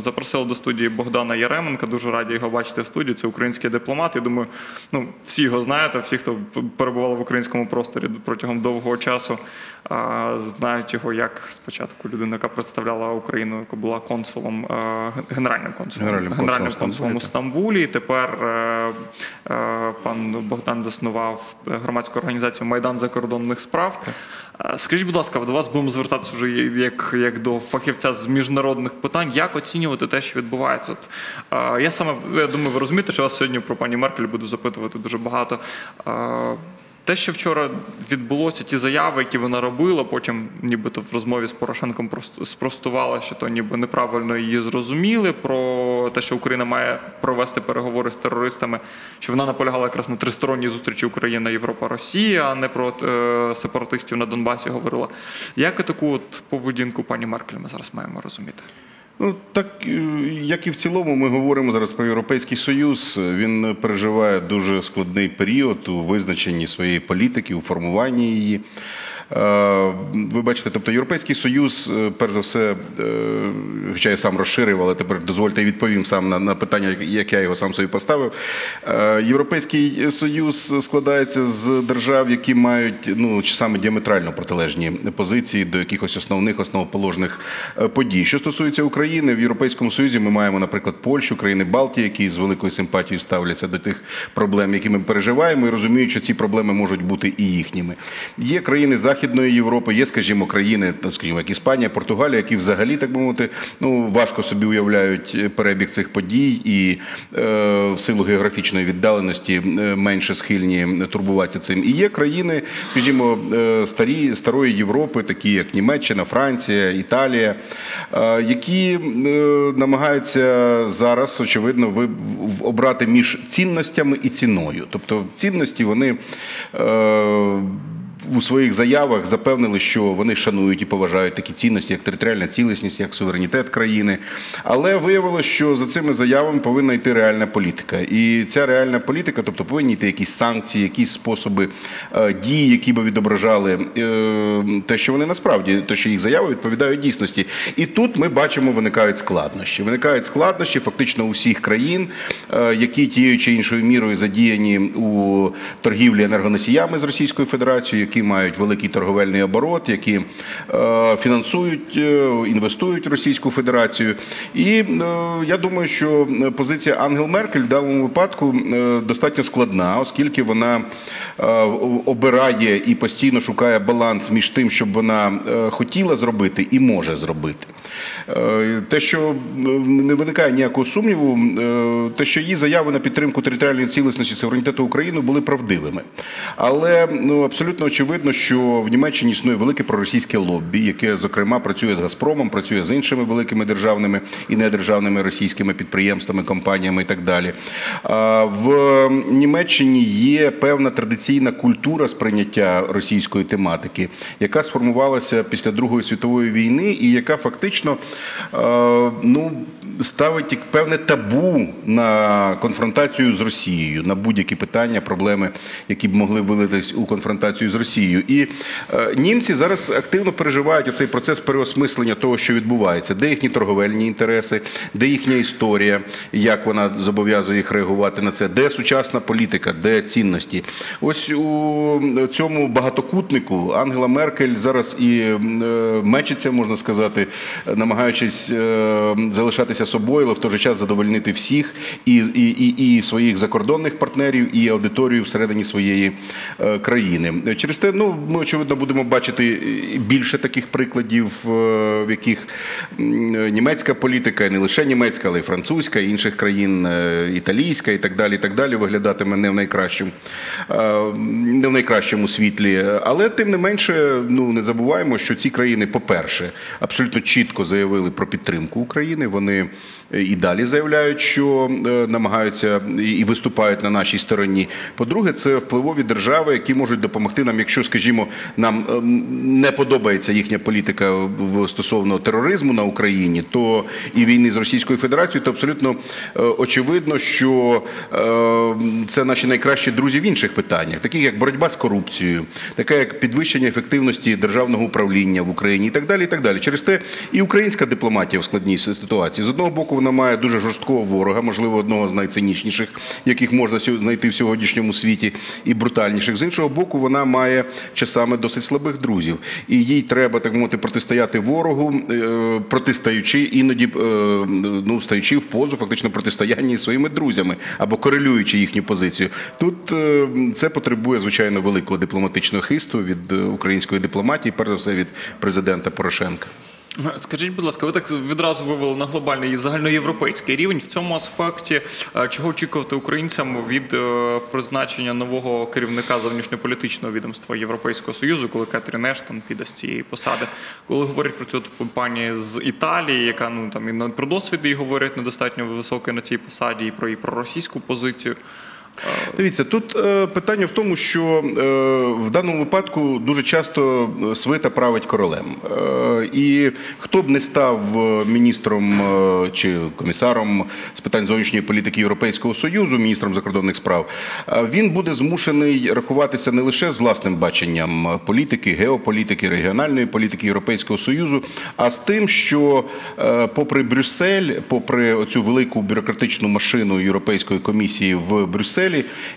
Запросили до студії Богдана Яременка. Дуже раді його бачити в студії. Це український дипломат. Я думаю, ну всі його знаєте, всі, хто перебували в українському просторі протягом довгого часу, знають його як спочатку людину, яка представляла Україну, яка була консулом, генеральним консулом, Генеральним консулом консулом у Стамбулі. Тепер е, е, пан Богдан заснував громадську організацію Майдан закордонних справ. Скажіть, будь ласка, до вас будемо звертатися вже як, як до фахівця з міжнародних питань. Як оцінювати те, що відбувається? От, я саме я думаю, ви розумієте, що вас сьогодні про пані Меркель буду запитувати дуже багато. Те, що вчора відбулося, ті заяви, які вона робила, потім нібито в розмові з Порошенком спростувала, що то ніби неправильно її зрозуміли про те, що Україна має провести переговори з терористами, що вона наполягала якраз на тристоронній зустрічі Україна, Європа, Росія, а не про е, сепаратистів на Донбасі говорила. Як таку от поведінку пані Меркель ми зараз маємо розуміти? Ну так е, як і в цілому, ми говоримо зараз про Європейський Союз. Він переживає дуже складний період у визначенні своєї політики, у формуванні її. Е, Ви бачите, тобто Європейський Союз, е, перш за все, е, хоча я сам розширив, але тепер дозвольте відповім сам на, на питання, як я його сам собі поставив. Європейський Союз складається з держав, які мають ну чи саме діаметрально протилежні позиції до якихось основних основоположних подій. Що стосується України, в Європейському Союзі ми маємо, наприклад, Польщу, країни Балтії, які з великою симпатією ставляться до тих проблем, які ми переживаємо, і розуміють, що ці проблеми можуть бути і їхніми. Є країни Західної Європи, є, скажімо, країни, ну, скажімо, як Іспанія, Португалія, які взагалі так би мовити, ну важко собі уявляють перебіг цих подій і е, в силу географічної віддаленості е, менше схильні турбуватися цим. І є країни, скажімо, е, старі старої Європи, такі як Німеччина, Франція, Італія, е, які е, намагаються зараз, очевидно, ви обрати між цінностями і ціною. Тобто цінності вони. Е, у своїх заявах запевнили, що вони шанують і поважають такі цінності, як територіальна цілісність, як суверенітет країни. Але виявилося, що за цими заявами повинна йти реальна політика. І ця реальна політика, тобто повинні йти якісь санкції, якісь способи е, дії, які би відображали е, те, що вони насправді, те, що їх заяви відповідають дійсності. І тут ми бачимо, виникають складнощі. Виникають складнощі фактично у всіх країн, е, які тією чи іншою мірою задіяні у торгівлі енергоносіями з Російською Федерацією, які мають великий торговельний оборот, які е, фінансують, е, інвестують в Російську Федерацію. І е, я думаю, що позиція Ангел Меркель в даному випадку достатньо складна, оскільки вона обирає і постійно шукає баланс між тим, щоб вона хотіла зробити і може зробити. Те, що не виникає ніякого сумніву, те, що її заяви на підтримку територіальної цілісності суверенітету України були правдивими. Але ну, абсолютно очевидно, що в Німеччині існує велике проросійське лоббі, яке, зокрема, працює з Газпромом, працює з іншими великими державними і недержавними російськими підприємствами, компаніями і так далі. В Німеччині є певна традиційна культура сприйняття російської тематики, яка сформувалася після Другої світової війни, і яка фактично ну, ставить певне табу на конфронтацію з Росією, на будь-які питання, проблеми, які б могли вилитись у конфронтацію з Росією. І е, німці зараз активно переживають оцей процес переосмислення того, що відбувається, де їхні торговельні інтереси, де їхня історія, як вона зобов'язує їх реагувати на це, де сучасна політика, де цінності. Ось у цьому багатокутнику Ангела Меркель зараз і е, мечиться, можна сказати, намагаючись е, залишатися собою, але в той же час задовольнити всіх і, і, і, і своїх закордонних партнерів, і аудиторію всередині своєї країни. Через те, ну ми очевидно будемо бачити більше таких прикладів, е, в яких німецька політика, не лише німецька, але й французька, інших країн, е, італійська і так далі, і так далі, виглядатиме не в найкращому, е, не в найкращому світлі. Але тим не менше, ну не забуваємо, що ці країни, по-перше, абсолютно чітко заявили про підтримку України. Вони і далі заявляють, що е, намагаються і- виступають на нашій стороні. По-друге, це впливові держави, які можуть допомогти нам, якщо якщо, скажімо, нам ем, не подобається їхня політика стосовно тероризму на Україні, то і війни з Російською Федерацією, то абсолютно е, очевидно, що е, це наші найкращі друзі в інших питаннях, таких як боротьба з корупцією, таке як підвищення ефективності державного управління в Україні і так далі. І так далі. Через те і українська дипломатія в складній ситуації. З одного боку, вона має дуже жорсткого ворога, можливо, одного з найцинічніших, яких можна знайти в сьогоднішньому світі, і брутальніших. З іншого боку, вона має часами досить слабих друзів, і їй треба так мовити протистояти ворогу, е, протистаючи іноді е, ну стаючи в позу, фактично протистояння із своїми друзями або корелюючи їхню позицію. Тут е, це потребує звичайно великого дипломатичного хисту від української дипломатії, перш за все від президента Порошенка. Скажіть, будь ласка, ви так відразу вивели на глобальний загальноєвропейський рівень. В цьому аспекті е, чого очікувати українцям від е, призначення нового керівника зовнішньополітичного відомства Європейського союзу, коли Кетрін Ештон піде з цієї посади? Коли говорять про цю компанію з Італії, яка ну там і про досвід її говорять недостатньо високий на цій посаді, і про і про російську позицію. Дивіться, тут е, питання в тому, що е, в даному випадку дуже часто е, свита править королем. І хто б не став міністром чи комісаром з питань зовнішньої політики Європейського Союзу, міністром закордонних справ, він буде змушений рахуватися не лише з власним баченням політики, геополітики, регіональної політики Європейського Союзу, а з тим, що попри Брюссель, попри оцю велику бюрократичну машину Європейської комісії в Брюсселі,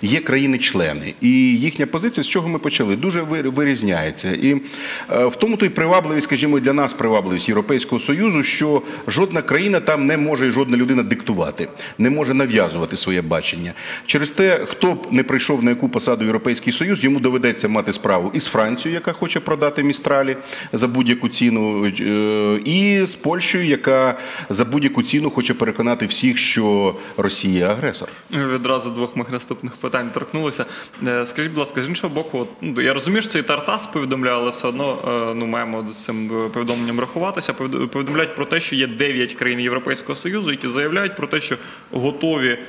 є країни-члени, і їхня позиція, з чого ми почали, дуже вирізняється. І е, в тому то й привабливість, скажімо, для нас привабливість Європейського Союзу, що жодна країна там не може і жодна людина диктувати, не може нав'язувати своє бачення. Через те, хто б не прийшов на яку посаду Європейський Союз, йому доведеться мати справу із Францією, яка хоче продати містралі за будь-яку ціну, е, і з Польщею, яка за будь-яку ціну хоче переконати всіх, що Росія агресор. Відразу двох моїх наступних питань торкнулися. Е, Скажіть, будь ласка, з іншого боку, от, ну, я розумію, що це і Тартас повідомляє, але все одно е, ну, маємо з цим е, повідомленням рахуватися. Повідомляють про те, що є 9 країн Європейського Союзу, які заявляють про те, що готові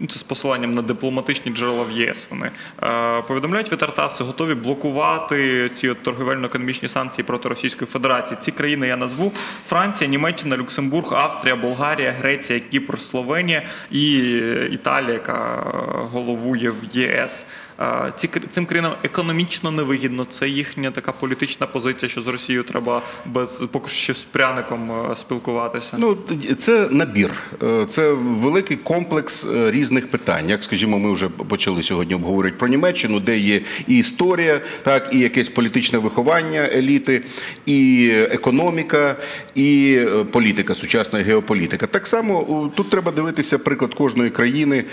ну, це з посиланням на дипломатичні джерела в ЄС. Вони повідомляють від Тартасу, готові блокувати ці торговельно-економічні санкції проти Російської Федерації. Ці країни я назву: Франція, Німеччина, Люксембург, Австрія, Болгарія, Греція, Кіпр, Словенія і Італія, яка е, головує в ЄС. Цим країнам економічно невигідно. Це їхня така політична позиція, що з Росією треба без поки що з пряником е, спілкуватися. Ну, це набір, Е, це великий комплекс е, різних питань. Як скажімо, ми вже почали сьогодні обговорювати про Німеччину, де є і історія, так і якесь політичне виховання еліти, і економіка, і політика, сучасна геополітика. Так само тут треба дивитися приклад кожної країни.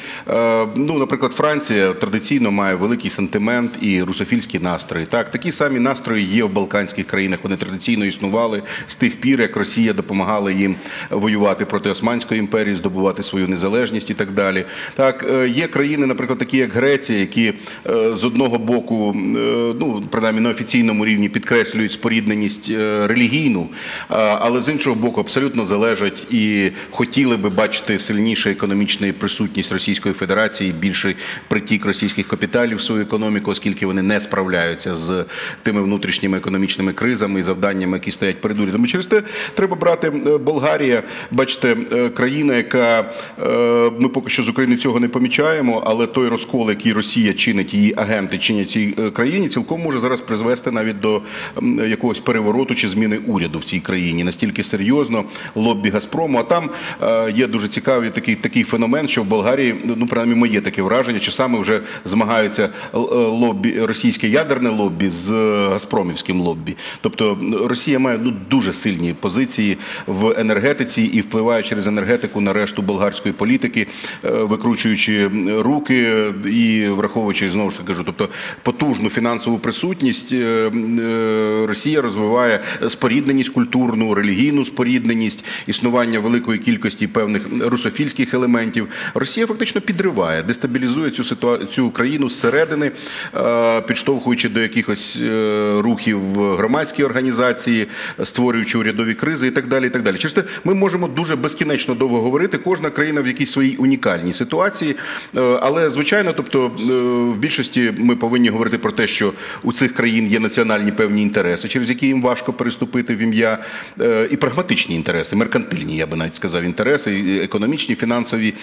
Ну, наприклад, Франція традиційно має великий сантимент і русофільські настрої. Так, такі самі настрої є в Балканських країнах. Вони традиційно існували з тих пір, як Росія допомагала їм воювати проти Османської імперії, здобувати свою незалежність і так далі. Так, е, є країни, наприклад, такі як Греція, які е, з одного боку, е, ну принаймні на офіційному рівні підкреслюють спорідненість релігійну, але з іншого боку, абсолютно залежать і хотіли би бачити сильніше економічну присутність Російської Федерації, більший притік російських капіталів в свою економіку, оскільки вони не справляються з тими внутрішніми економічними кризами і завданнями, які стоять перед урядом. Через те треба брати е, Болгарія, бачите, е, країна, яка е, ми поки що з України цього не помічаємо, але той розкол, який Росія чинить, її агенти чинять цій країні, цілком може зараз призвести навіть до якогось перевороту чи зміни уряду в цій країні. Настільки серйозно лоббі Газпрому. А там є дуже цікавий такий такий феномен, що в Болгарії, ну принаймні моє таке враження, часами вже змагаються е, лоббі російське ядерне лоббі з е, Газпромівським лоббі. Тобто Росія має ну дуже сильні позиції в енергетиці і впливає через енергетику на решту болгарської політики, е, викручуючи руки і враховуючи знову ж таки кажу, тобто потужну фінансову присутність. Росія розвиває спорідненість культурну, релігійну спорідненість, існування великої кількості певних русофільських елементів. Росія фактично підриває, дестабілізує цю ситуацію цю країну зсередини, е, підштовхуючи до якихось е, рухів в громадській організації, створюючи урядові кризи і так далі. І так далі. Через те ми можемо дуже безкінечно довго говорити. Кожна країна в якійсь своїй унікальній ситуації. Е, Але звичайно, тобто в більшості ми повинні говорити про те, що у цих країн є національні певні інтереси, через які їм важко переступити в ім'я і прагматичні інтереси, меркантильні, я би навіть сказав, інтереси, економічні, фінансові.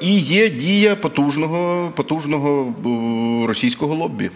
І є дія потужного, потужного російського лоббі.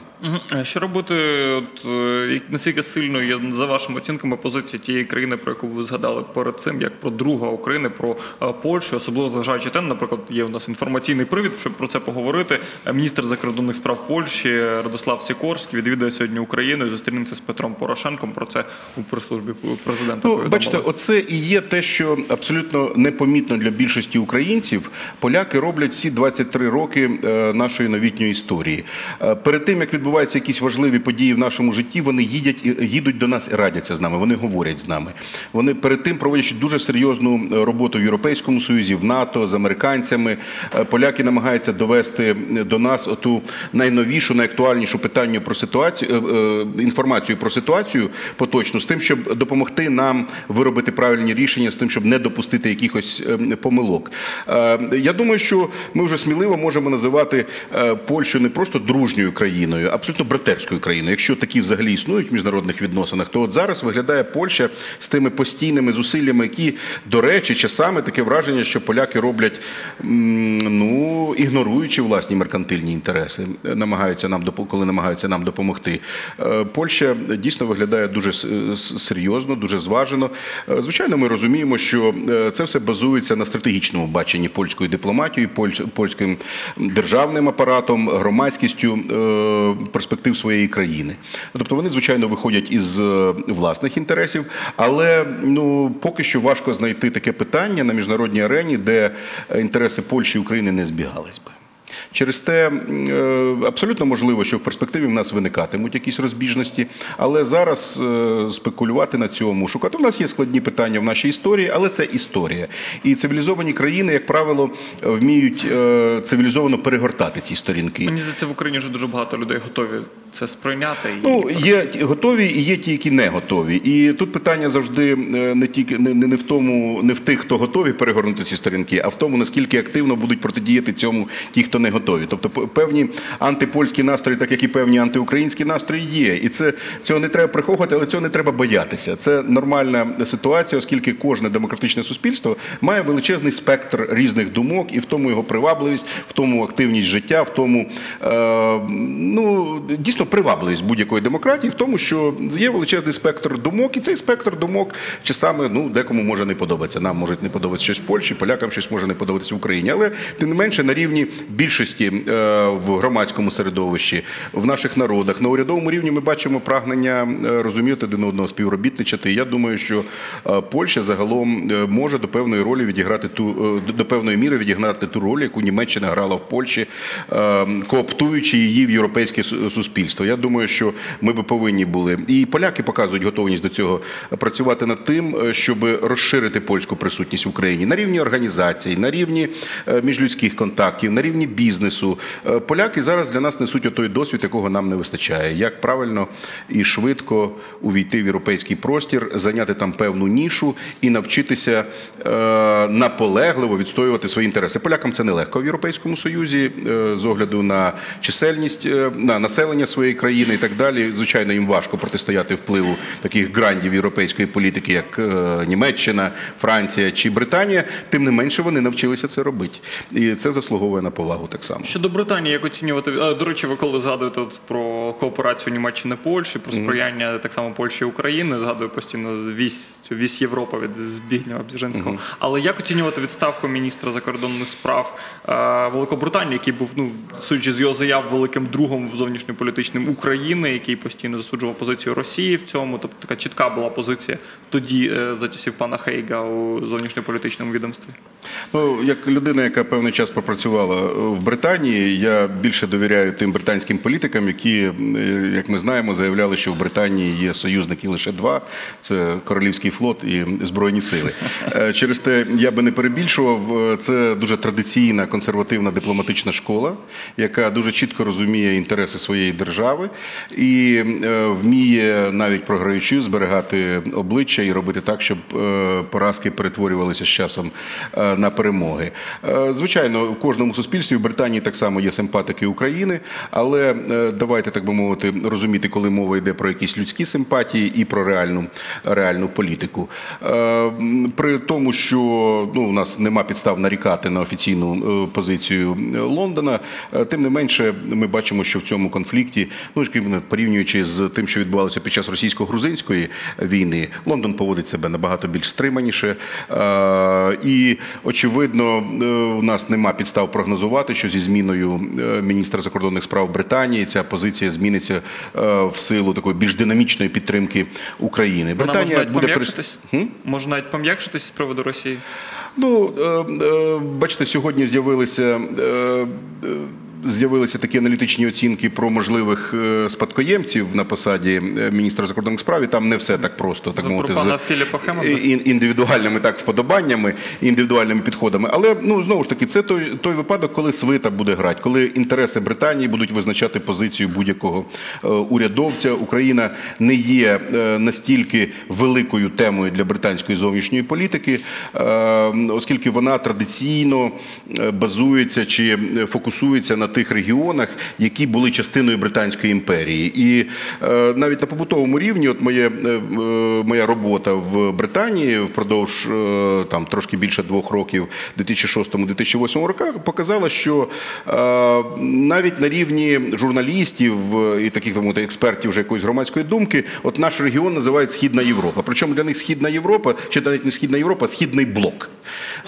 Що робити, от, е, наскільки сильно є за вашими оцінками позиція тієї країни, про яку ви згадали перед цим, як про друга України, про е, Польщу, особливо зважаючи те, наприклад, є у нас інформаційний привід, щоб про це поговорити. Е, Міністр закордонних справ Польщі Радослав Сікорський відвідує сьогодні Україну і зустрінеться з Петром Порошенком. Про це у прес-службі президента. Ну, повідомили. бачите, оце і є те, що абсолютно непомітно для більшості українців. Поляки роблять всі 23 роки нашої новітньої історії. Е, Перед тим як відбуваються якісь важливі події в нашому житті, вони їдять і- їдуть до нас і радяться з нами. Вони говорять з нами. Вони перед тим проводять дуже серйозну е, роботу в Європейському Союзі, в НАТО з американцями. Е, Поляки намагаються довести до нас оту найновішу, найактуальнішу питання про ситуацію е, е, інформацію про ситуацію поточну з тим, щоб допомогти нам виробити правильні рішення, з тим, щоб не допустити якихось е, помилок. Е, Я думаю, що ми вже сміливо можемо називати е, Польщу не просто дружньою країною, а абсолютно братерською країною. Якщо такі взагалі існують в міжнародних відносинах, то от зараз виглядає Польща з тими постійними зусиллями, які, до речі, часами таке враження, що поляки роблять, ну ігноруючи власні меркантильні інтереси, намагаються нам коли намагаються нам допомогти. Е, Польща дійсно виглядає дуже серйозно, дуже зважено. Е, Звичайно, ми розуміємо, що е, це все базується на стратегічному баченні польської дипломатії, польсь- польським державним апаратом, громадськістю е, перспектив своєї країни. Тобто вони, звичайно, виходять із е, власних інтересів, але ну поки що важко знайти таке питання на міжнародній арені, де інтереси Польщі і України не збігались би. Через те е, абсолютно можливо, що в перспективі в нас виникатимуть якісь розбіжності, але зараз е, спекулювати на цьому, шукати. У нас є складні питання в нашій історії, але це історія. І цивілізовані країни, як правило, вміють е, цивілізовано перегортати ці сторінки. Мені здається, в Україні вже дуже багато людей готові це сприйняти. І... Ну, є готові і є ті, які не готові. І тут питання завжди е, не тільки не, не в тому, не в тих, хто готові перегорнути ці сторінки, а в тому, наскільки активно будуть протидіяти цьому ті, хто не готові. Тобто певні антипольські настрої, так як і певні антиукраїнські настрої є. І це цього не треба приховувати, але цього не треба боятися. Це нормальна ситуація, оскільки кожне демократичне суспільство має величезний спектр різних думок, і в тому його привабливість, в тому активність життя, в тому е, ну дійсно привабливість будь-якої демократії, в тому, що є величезний спектр думок, і цей спектр думок часами ну декому може не подобатися. Нам може не подобатися щось в Польщі, полякам щось може не подобатися в Україні, але тим не менше на рівні більшості е, в громадському середовищі, в наших народах на урядовому рівні ми бачимо прагнення е, розуміти один одного співробітничати. Я думаю, що е, Польща загалом може до певної ролі відіграти ту до- певної міри відіграти ту роль, яку Німеччина грала в Польщі, кооптуючи її в європейське су- суспільство. Я думаю, що ми би повинні були і поляки показують готовність до цього працювати над тим, е, щоб розширити польську присутність в Україні на рівні організацій, на рівні е, міжлюдських контактів, на рівні бізнесу. Е, Поляки зараз для нас несуть той досвід, якого нам не вистачає. Як правильно і швидко увійти в європейський простір, зайняти там певну нішу і навчитися наполегливо відстоювати свої інтереси. Полякам це нелегко в Європейському Союзі з огляду на чисельність на населення своєї країни і так далі. Звичайно, їм важко протистояти впливу таких грандів європейської політики, як е, Німеччина, Франція чи Британія. Тим не менше вони навчилися це робити, і це заслуговує на повагу так само. Щодо Британії, як оцінювати до речі, ви коли згадуєте от про кооперацію Німеччини Польщі, про сприяння так само Польщі і України, згадую постійно вісь вісь Європа від Збігнєва Бзіжинського. Але як оцінювати відставку міністра закордонних справ е, Великобританії, який був, ну судячи з його заяв, великим другом в зовнішньополітичній політичним України, який постійно засуджував позицію Росії в цьому. Тобто така чітка була позиція тоді е, за часів пана Хейга у зовнішньополітичному відомстві. Ну, як людина, яка певний час пропрацювала е, в Британії, я більше довіряю тим британським політикам, які, е, як ми знаємо, заявляли, що в Британії є союзники лише два: це Королівський флот і Збройні сили. Через те я би не перебільшував. Це дуже традиційна консервативна дипломатична школа, яка дуже чітко розуміє інтереси своєї держави і е, вміє навіть програючи зберігати обличчя і робити так, щоб е, поразки перетворювалися з часом е, на перемоги. Звичайно, в кожному суспільстві в Британії так само є симпатики України, але давайте так би мовити розуміти, коли мова йде про якісь людські симпатії і про реальну реальну політику. При тому, що ну, у нас нема підстав нарікати на офіційну позицію Лондона, тим не менше, ми бачимо, що в цьому конфлікті, ну порівнюючи з тим, що відбувалося під час російсько-грузинської війни, Лондон поводить себе набагато більш стриманіше. Е, І очевидно, е, у нас нема підстав прогнозувати, що зі зміною е, міністра закордонних справ Британії ця позиція зміниться в силу такої більш динамічної підтримки України. Вона може навіть прис- пом'якшитись? Може навіть пом'якшитись з приводу Росії? Ну, бачите, сьогодні з'явилися. Е, е, З'явилися такі аналітичні оцінки про можливих е, спадкоємців на посаді е, міністра закордонних справ. І там не все так просто, так мовити, з ін- індивідуальними так вподобаннями, індивідуальними підходами. Але ну знову ж таки, це той, той випадок, коли свита буде грати, коли інтереси Британії будуть визначати позицію будь-якого е, урядовця. Україна не є е, настільки великою темою для британської зовнішньої політики, е, оскільки вона традиційно е, базується чи е, фокусується на тих регіонах, які були частиною Британської імперії. І е, навіть на побутовому рівні, от моє, е, е, моя робота в Британії впродовж там трошки більше двох років, 2006-2008 роках, показала, що навіть на рівні журналістів і таких так мовити, експертів вже якоїсь громадської думки, от наш регіон називають Східна Європа. Причому для них Східна Європа, чи навіть не Східна Європа, а Східний блок.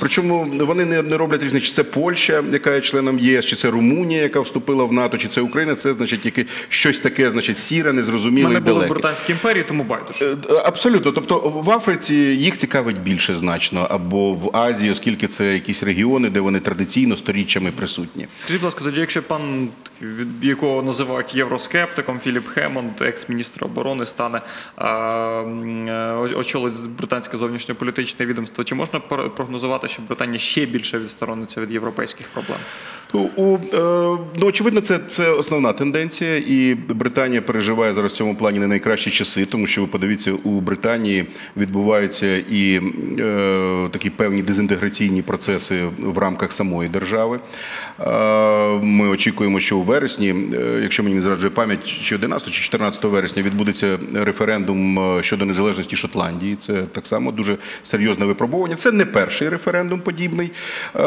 Причому вони не, не роблять різниці, чи це Польща, яка є членом ЄС, чи це Румунія, яка вступила в НАТО, чи це Україна. Це значить тільки щось таке, значить, сіре, Ми незрозуміле не були в. Британській імперії, тому байдуже. Е, Абсолютно. Тобто в Африці їх цікавить більше значно, або в Азії, оскільки це якісь регіони, де вони традиційно сторіччями присутні. Скажіть, будь ласка, тоді, якщо пан, якого називають євроскептиком, Філіп Хемонд, екс-міністр оборони, стане е, очолить британське зовнішньополітичне відомство, чи можна прогнозувати, що Британія ще більше відсторониться від європейських проблем? Ну, у, е, ну, очевидно, це, це основна тенденція, і Британія переживає зараз в цьому плані не найкращі часи, тому що ви подивіться, у Британії відбуваються і е, такі певні дезінтеграційні процеси в рамках самої держави. Е, ми очікуємо, що у вересні, е, якщо мені не зраджує пам'ять, чи 11 чи 14 вересня відбудеться референдум е, щодо незалежності Шотландії. Це так само дуже серйозне випробування. Це не перший референдум подібний е,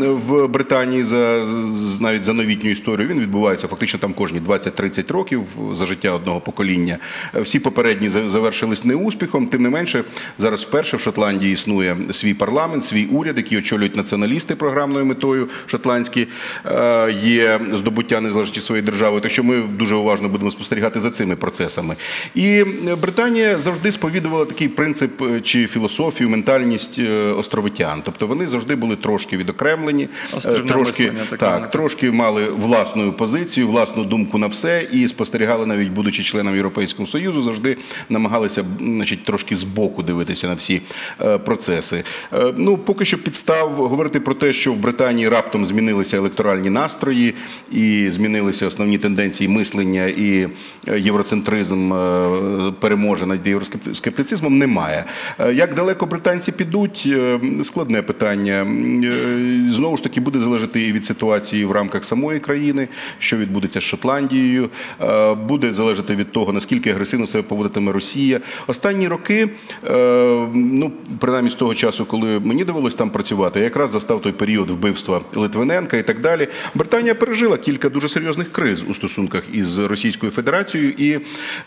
в Британії за навіть за новітню історію. Він відбувається фактично там кожні 20-30 років за життя одного покоління. Всі попередні за- завершились неуспіхом. Тим не менше, зараз вперше в Шотландії існує свій парламент, свій уряд, який очолюють націоналісти програмною метою шотландські. Е, Є здобуття незалежності своєї держави. Так що ми дуже уважно будемо спостерігати за цими процесами. І Британія завжди сповідувала такий принцип е, чи філософію, ментальність е, островитян. Тобто вони завжди були трошки відокремлені, Острівне трошки мислення, так так, трошки мали власну позицію, власну думку на все і спостерігали, навіть будучи членом Європейського Союзу, завжди намагалися значить, трошки збоку дивитися на всі е, процеси. Е, ну, поки що підстав говорити про те, що в Британії раптом змінилися електоральні настрої і змінилися основні тенденції мислення, і е, євроцентризм переможе над євроскептицизмом, немає. Як далеко британці підуть, складне питання. Знову ж таки, буде залежати і від ситуації в рамках самої країни, що відбудеться з Шотландією, Е, буде залежати від того, наскільки агресивно себе поводитиме Росія. Останні роки, е, ну принаймні з того часу, коли мені довелось там працювати, якраз застав той період вбивства Литвиненка і так далі. Британія пережила кілька дуже серйозних криз у стосунках із Російською Федерацією, і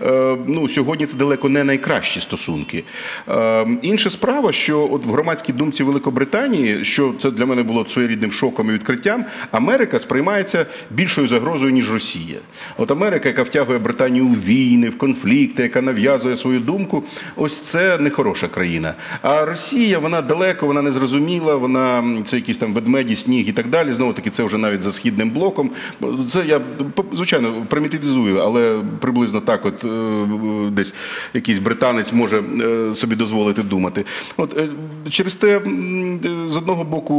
е, ну сьогодні це далеко не найкращі стосунки. Інша справа, що от в громадській думці Великобританії, що це для мене було своєрідним шоком і відкриттям, Америка сприймає. Сприймається більшою загрозою, ніж Росія. От Америка, яка втягує Британію у війни, в конфлікти, яка нав'язує свою думку, ось це не хороша країна. А Росія, вона далеко, вона незрозуміла, вона це якісь там ведмеді, сніг і так далі. Знову таки, це вже навіть за східним блоком. Це я звичайно примітивізую, але приблизно так, от е, десь якийсь британець може е, собі дозволити думати. От е, через те, з одного боку.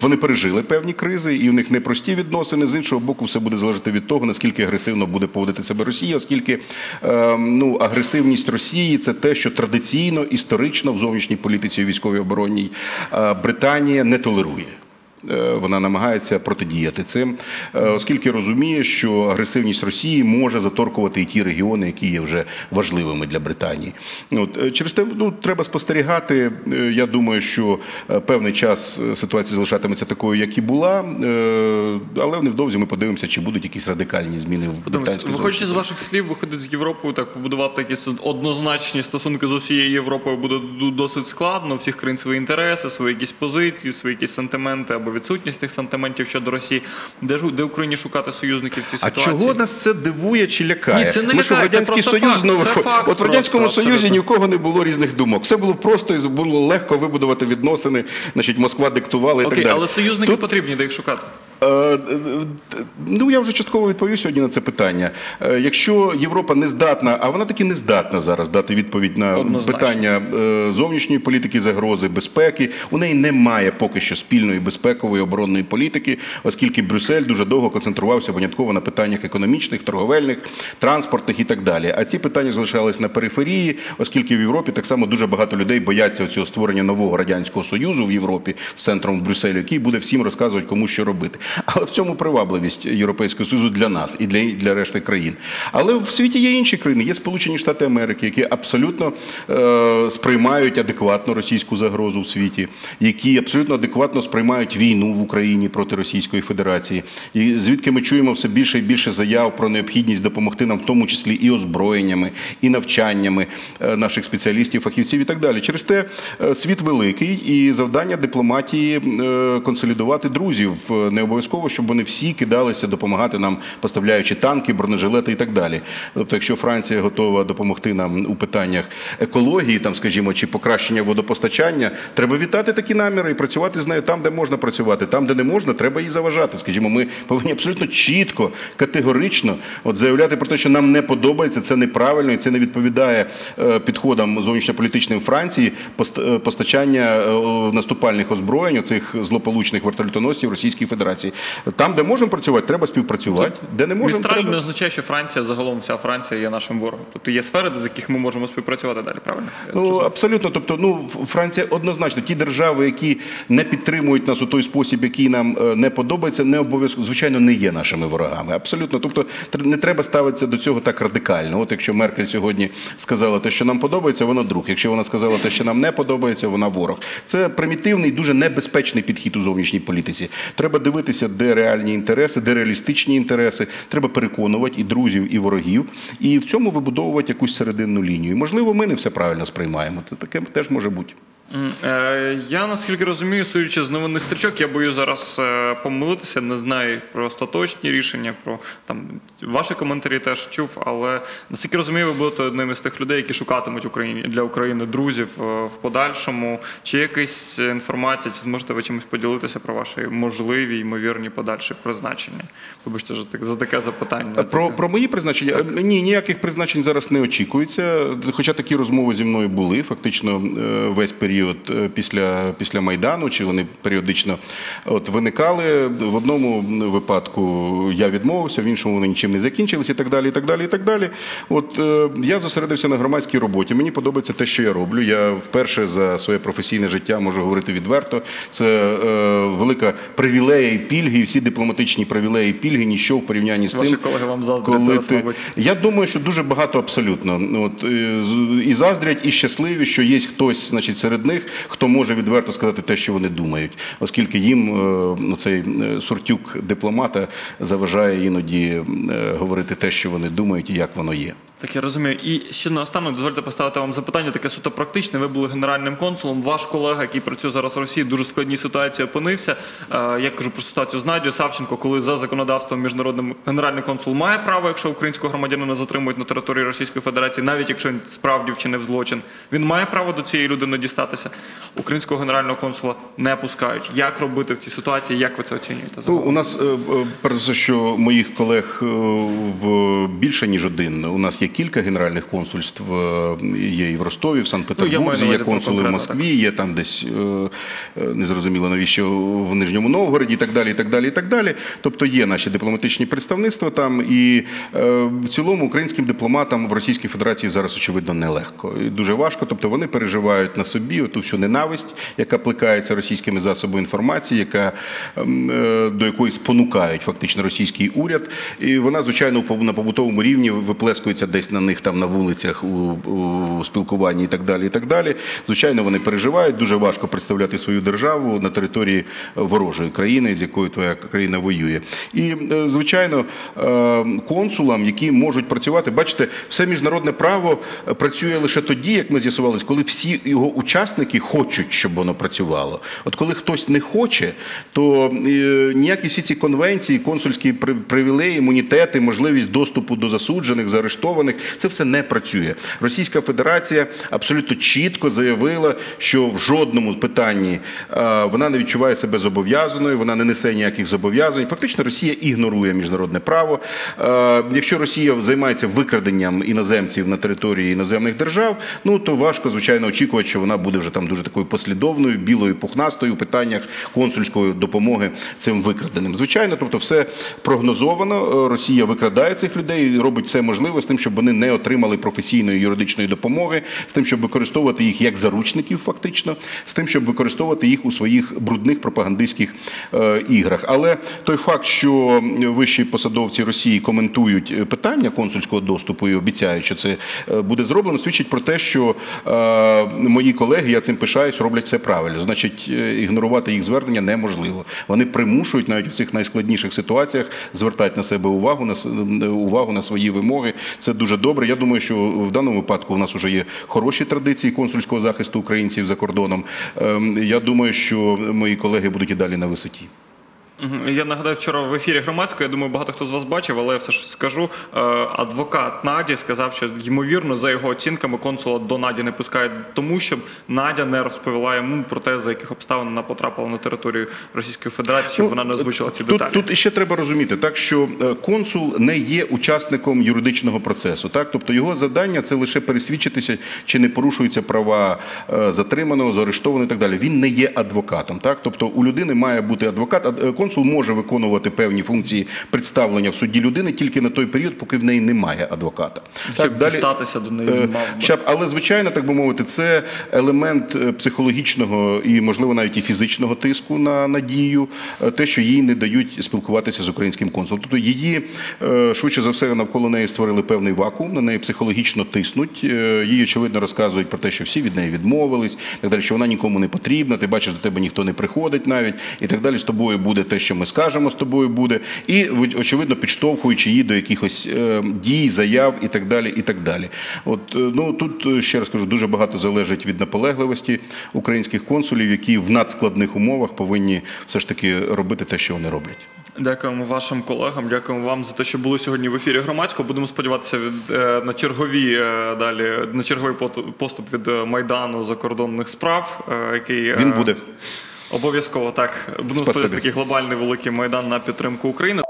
Вони пережили певні кризи, і в них непрості відносини. З іншого боку, все буде залежати від того, наскільки агресивно буде поводити себе Росія, оскільки е, ну, агресивність Росії це те, що традиційно, історично в зовнішній політиці і військовій оборонній е, Британія не толерує. Е, Вона намагається протидіяти цим, е, оскільки розуміє, що агресивність Росії може заторкувати і ті регіони, які є вже важливими для Британії. От е, через те ну, треба спостерігати. Я думаю, що певний час ситуація залишатиметься такою, як і була, але невдовзі ми подивимося, чи будуть якісь радикальні зміни в британській виходячи з ваших слів, виходить з Європою, так побудувати якісь однозначні стосунки з усією Європою буде досить складно. У всіх країн свої інтереси, свої якісь позиції, свої якісь сантименти або відсутність тих сантиментів щодо Росії. Де ж де Україні шукати союзників в цій А ситуації? чого нас це дивує чи лякає? Ні, це не Ми що в лякає, це радянський просто союз факт, знову це факт от в радянському просто, союзі абсолютно. ні в кого не було різних думок. Все було просто і було легко вибудувати відносини. Значить, Москва диктувала і Окей, так далі. але союзники Тут потрібні, де їх шукати. Е, Ну, я вже частково відповів сьогодні на це питання. Е, Якщо Європа не здатна, а вона таки не здатна зараз дати відповідь на Однозначно. питання е, зовнішньої політики, загрози, безпеки, у неї немає поки що спільної безпекової оборонної політики, оскільки Брюссель дуже довго концентрувався винятково на питаннях економічних, торговельних, транспортних і так далі. А ці питання залишались на периферії, оскільки в Європі так само дуже багато людей бояться цього створення нового радянського союзу в Європі з центром в Брюсселі, який буде всім розказувати, кому що робити. Але в цьому привабливість Європейського Союзу для нас і для, для решти країн. Але в світі є інші країни, є Сполучені Штати Америки, які абсолютно е, сприймають адекватно російську загрозу в світі, які абсолютно адекватно сприймають війну в Україні проти Російської Федерації, і звідки ми чуємо все більше і більше заяв про необхідність допомогти нам, в тому числі і озброєннями, і навчаннями е, наших спеціалістів, фахівців і так далі. Через те е, світ великий і завдання дипломатії е, консолідувати друзів. Не обов'язково, щоб вони всі кидалися допомагати нам, поставляючи танки, бронежилети і так далі. Тобто, якщо Франція готова допомогти нам у питаннях екології, там, скажімо, чи покращення водопостачання, треба вітати такі наміри і працювати з нею там, де можна працювати. Там, де не можна, треба їй заважати. Скажімо, ми повинні абсолютно чітко, категорично от заявляти про те, що нам не подобається, це неправильно і це не відповідає е, підходам зовнішньополітичним Франції е, постачання е, наступальних озброєнь, цих злополучних вертольотоносців Російської Федерації. Там, де можемо працювати, треба співпрацювати. Де не можемо, Містраль треба... не означає, що Франція загалом вся Франція є нашим ворогом. Тобто є сфери, з яких ми можемо співпрацювати далі. Правильно? Ну абсолютно. Тобто, ну Франція однозначно ті держави, які не підтримують нас у той спосіб, який нам е, не подобається, не обов'язково звичайно не є нашими ворогами. Абсолютно. Тобто, не треба ставитися до цього так радикально. От якщо Меркель сьогодні сказала те, що нам подобається, вона друг. Якщо вона сказала те, що нам не подобається, вона ворог. Це примітивний, дуже небезпечний підхід у зовнішній політиці. Треба дивитися, де реальні інтереси, де реалістичні інтереси. Треба переконувати і друзів, і ворогів, і в цьому вибудовувати якусь серединну лінію. Можливо, ми не все правильно сприймаємо. Це таке теж може бути. Е, Я наскільки розумію, судячи з новинних стрічок, я боюсь зараз е, помилитися, не знаю про остаточні рішення, про там ваші коментарі теж чув. Але наскільки розумію, ви будете одним із тих людей, які шукатимуть Україні для України друзів е, в подальшому. Чи якась інформація, чи зможете ви чимось поділитися про ваші можливі ймовірні подальші призначення? Вибачте за так- за таке запитання. Про, про мої призначення Е, ні, ніяких призначень зараз не очікується. Хоча такі розмови зі мною були фактично весь період е, після, після майдану, чи вони періодично от виникали. В одному випадку я відмовився, в іншому вони нічим не закінчилися, і так далі. І так далі, і так далі. От е, я зосередився на громадській роботі. Мені подобається те, що я роблю. Я вперше за своє професійне життя можу говорити відверто. Це е, велика привілея і пільги, і всі дипломатичні привілеї і пільги, ніщо в порівнянні з Ваші тим, колеги вам коли ти... мабуть. Я думаю, що дуже багато абсолютно. От, і заздрять, і щасливі, що є хтось значить, серед них. хто може відверто сказати те, що вони думають, оскільки їм е, ну, цей е, суртюк дипломата заважає іноді е, говорити те, що вони думають і як воно є. Так, я розумію. І ще наостанок дозвольте поставити вам запитання, таке суто практичне. Ви були генеральним консулом. Ваш колега, який працює зараз в Росії, дуже складній ситуації опинився. Я кажу про ситуацію з Надією Савченко, коли за законодавством міжнародним генеральний консул має право, якщо українського громадянина затримують на території Російської Федерації, навіть якщо він справді вчинив злочин, він має право до цієї людини дістатися. Українського генерального консула не пускають. Як робити в цій ситуації? Як ви це оцінюєте? Ну, у нас, е, е, перш за що моїх колег е, в більше ніж один. У нас є кілька генеральних консульств. Є і в Ростові, в Ну, я маю на Санкт-Петербурзі, є консули в Москві, є там десь незрозуміло навіщо в Нижньому Новгороді, і так далі, і так далі, і так далі. Тобто є наші дипломатичні представництва там, і в цілому українським дипломатам в Російській Федерації зараз очевидно нелегко. І дуже важко. Тобто вони переживають на собі ту всю ненависть, яка плекається російськими засобами інформації, яка ем, е, до якої спонукають фактично російський уряд. І вона, звичайно, на побутовому рівні виплескується десь на них там на вулицях у, у спілкуванні і так далі. І так далі. Звичайно, вони переживають. Дуже важко представляти свою державу на території ворожої країни, з якою твоя країна воює. І е, звичайно, е, консулам, які можуть працювати, бачите, все міжнародне право працює лише тоді, як ми з'ясувалися, коли всі його учасники хочуть, щоб воно працювало. От коли хтось не хоче, то е, ніякі всі ці конвенції, консульські при- привілеї, імунітети, можливість доступу до засуджених, заарештованих, це все не працює. Російська Федерація абсолютно чітко заявила, що в жодному питанні вона не відчуває себе зобов'язаною, вона не несе ніяких зобов'язань. Фактично, Росія ігнорує міжнародне право. Якщо Росія займається викраденням іноземців на території іноземних держав, ну то важко, звичайно, очікувати, що вона буде вже там дуже такою послідовною, білою пухнастою у питаннях консульської допомоги цим викраденим. Звичайно, тобто, все прогнозовано. Е, Росія викрадає цих людей і робить все можливе з тим, щоб вони не отримали професійної юридичної допомоги, з тим, щоб використовувати їх як заручників, фактично, з тим, щоб використовувати їх у своїх брудних пропагандистських е, іграх. Але той факт, що вищі посадовці Росії коментують е, питання консульського доступу і обіцяють, що це е, буде зроблено, свідчить про те, що е, мої колеги, я цим пишаюсь, роблять все правильно. Значить, е, ігнорувати їх звернення неможливо. Вони примушують навіть у цих найскладніших ситуаціях звертати на себе увагу на увагу на свої вимоги. Це дуже добре. Я думаю, що в даному випадку у нас вже є хороші традиції консульського захисту українців за кордоном. Ем, Я думаю, що мої колеги будуть і далі на висоті. Я нагадаю, вчора в ефірі громадського, я думаю, багато хто з вас бачив, але я все ж скажу. е, Адвокат Наді сказав, що ймовірно, за його оцінками, консула до Наді не пускають, тому щоб Надя не розповіла йому про те, за яких обставин вона потрапила на територію Російської Федерації, щоб вона не озвучила ці Ну, тут, деталі. Тут іще треба розуміти, так що е, консул не є учасником юридичного процесу. Так, тобто його завдання це лише пересвідчитися, чи не порушуються права е, затриманого, заарештованого і так далі. Він не є адвокатом. Так, тобто у людини має бути адвокат. А е, консул може виконувати певні функції представлення в суді людини тільки на той період, поки в неї немає адвоката. Щоб дістатися до неї е, мав щоб- але звичайно, так би мовити, це елемент е, психологічного і, можливо, навіть і фізичного тиску на надію, е, те, що їй не дають спілкуватися з українським консулом. Тобто її швидше за все навколо неї створили певний вакуум, на неї психологічно тиснуть. Їй очевидно розказують про те, що всі від неї відмовились, так далі, що вона нікому не потрібна. Ти бачиш, до тебе ніхто не приходить навіть і так далі. З тобою буде те, що ми скажемо, з тобою буде, і очевидно підштовхуючи її до якихось е, дій, заяв і так далі. І так далі. От е, ну тут е, ще раз кажу, дуже багато залежить від наполегливості українських консулів, які в надскладних умовах повинні все ж таки робити те, що вони роблять. Дякуємо вашим колегам, дякуємо вам за те, що були сьогодні в ефірі громадського. Будемо сподіватися від е, на чергові е, далі на черговий поступ від майдану закордонних справ, е, який е, Він буде. Обов'язково так. Ну, Спасибі. такий глобальний великий майдан на підтримку України.